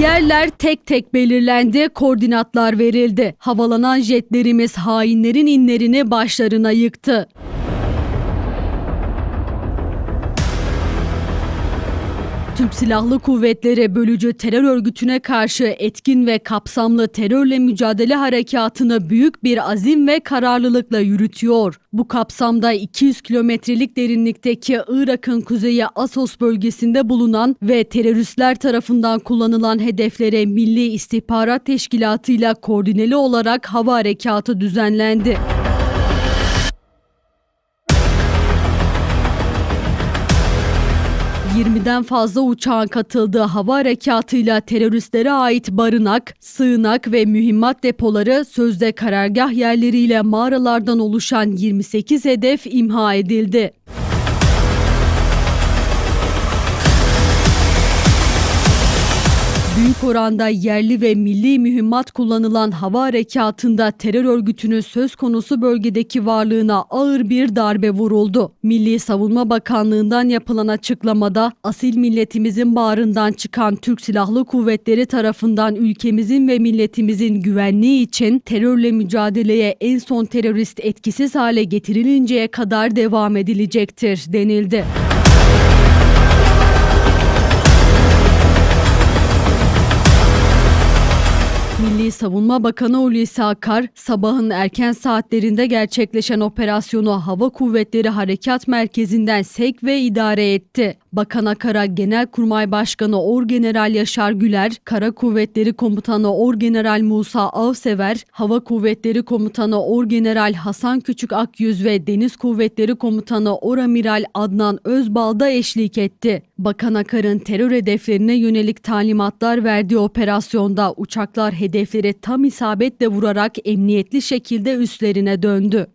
Yerler tek tek belirlendi, koordinatlar verildi. Havalanan jetlerimiz hainlerin inlerini başlarına yıktı. Türk Silahlı Kuvvetleri bölücü terör örgütüne karşı etkin ve kapsamlı terörle mücadele harekatını büyük bir azim ve kararlılıkla yürütüyor. Bu kapsamda 200 kilometrelik derinlikteki Irak'ın kuzeyi Asos bölgesinde bulunan ve teröristler tarafından kullanılan hedeflere Milli İstihbarat Teşkilatı ile koordineli olarak hava harekatı düzenlendi. ...20'den fazla uçağın katıldığı hava harekatıyla teröristlere ait barınak, sığınak ve mühimmat depoları sözde karargah yerleriyle mağaralardan oluşan 28 hedef imha edildi. Büyük oranda yerli ve milli mühimmat kullanılan hava harekatında terör örgütünün söz konusu bölgedeki varlığına ağır bir darbe vuruldu. Milli Savunma Bakanlığı'ndan yapılan açıklamada asil milletimizin bağrından çıkan Türk Silahlı Kuvvetleri tarafından ülkemizin ve milletimizin güvenliği için terörle mücadeleye en son terörist etkisiz hale getirilinceye kadar devam edilecektir denildi. Milli Savunma Bakanı Hulusi Akar, sabahın erken saatlerinde gerçekleşen operasyonu Hava Kuvvetleri Harekat Merkezi'nden sevk ve idare etti. Bakan Akar'a Genelkurmay Başkanı Orgeneral Yaşar Güler, Kara Kuvvetleri Komutanı Orgeneral Musa Avsever, Hava Kuvvetleri Komutanı Orgeneral Hasan Küçük Akyüz ve Deniz Kuvvetleri Komutanı Oramiral Adnan Özbal da eşlik etti. Bakan Akar'ın terör hedeflerine yönelik talimatlar verdiği operasyonda uçaklar hedefleri tam isabetle vurarak emniyetli şekilde üstlerine döndü.